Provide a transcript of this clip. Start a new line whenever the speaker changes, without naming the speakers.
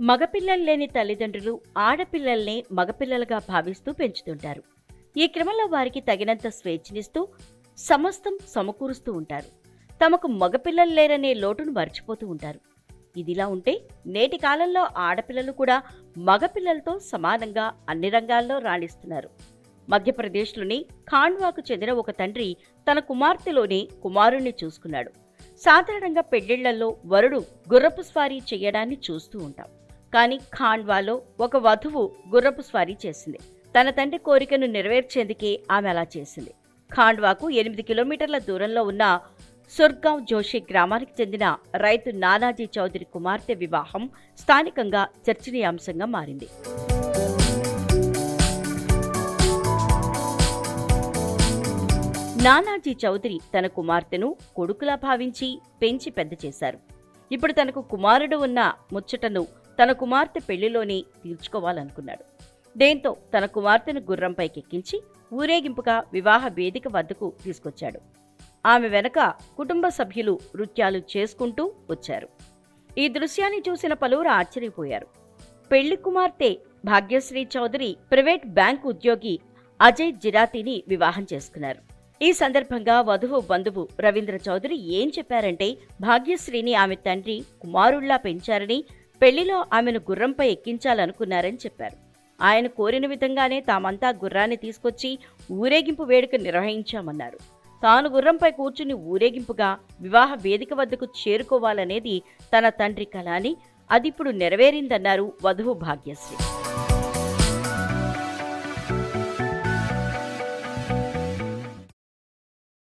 మగపిల్లలు లేని తల్లిదండ్రులు ఆడపిల్లల్నే మగపిల్లలుగా భావిస్తూ పెంచుతుంటారు. ఈ క్రమంలో వారికి తగినంత స్వేచ్ఛనిస్తూ సమస్తం సమకూరుస్తూ ఉంటారు. తమకు మగపిల్లలు లేరనే లోటును మర్చిపోతూ ఉంటారు. ఇదిలా ఉంటే నేటి కాలంలో ఆడపిల్లలు కూడా మగపిల్లలతో సమానంగా అన్ని రంగాల్లో రాణిస్తున్నారు. మధ్యప్రదేశ్లోని ఖాండ్వాకు చెందిన ఒక తండ్రి తన కుమార్తెలోనే కుమారుణ్ణి చూసుకున్నాడు. సాధారణంగా పెళ్ళిళ్ళలో వరుడు గుర్రపు స్వారీ చేయడాన్ని చూస్తూ ఉంటాం. కానీ ఖాండ్వాలో ఒక వధువు గుర్రపు స్వారీ చేసింది. తన తండ్రి కోరికను నెరవేర్చేందుకే ఆమె అలా చేసింది. ఖాండ్వాకు ఎనిమిది కిలోమీటర్ల దూరంలో ఉన్న సుర్గావ్ జోషి గ్రామానికి చెందిన రైతు నానాజీ చౌదరి కుమార్తె వివాహం స్థానికంగా చర్చనీయాంశంగా మారింది. నానాజీ చౌదరి తన కుమార్తెను కొడుకులా భావించి పెంచి పెద్ద చేశారు. ఇప్పుడు తనకు కుమారుడు ఉన్న ముచ్చటను తన కుమార్తె పెళ్ళిలోనే తీర్చుకోవాలనుకున్నాడు. దేంతో తన కుమార్తెను గుర్రంపైకెక్కించి ఊరేగింపుగా వివాహ వేదిక వద్దకు తీసుకొచ్చాడు. ఆమె వెనక కుటుంబ సభ్యులు నృత్యాలు చేసుకుంటూ వచ్చారు. ఈ దృశ్యాన్ని చూసిన పలువురు ఆశ్చర్యపోయారు. పెళ్ళి కుమార్తె భాగ్యశ్రీ చౌదరి ప్రైవేట్ బ్యాంక్ ఉద్యోగి అజయ్ జిరాతీని వివాహం చేసుకున్నారు. ఈ సందర్భంగా వధువు బంధువు రవీంద్ర చౌదరి ఏం చెప్పారంటే భాగ్యశ్రీని ఆమె తండ్రి కుమారుళ్ళా పెంచారని పెళ్ళిలో ఆమెను గుర్రంపై ఎక్కించాలనుకున్నారని చెప్పారు. ఆయన కోరిన విధంగానే తామంతా గుర్రాన్ని తీసుకొచ్చి ఊరేగింపు వేడుక నిర్వహించామన్నారు. తాను గుర్రంపై కూర్చుని ఊరేగింపుగా వివాహ వేదిక వద్దకు చేరుకోవాలనేది తన తండ్రి కళ అని అదిప్పుడు నెరవేరిందన్నారు వధువు భాగ్యశ్రీ.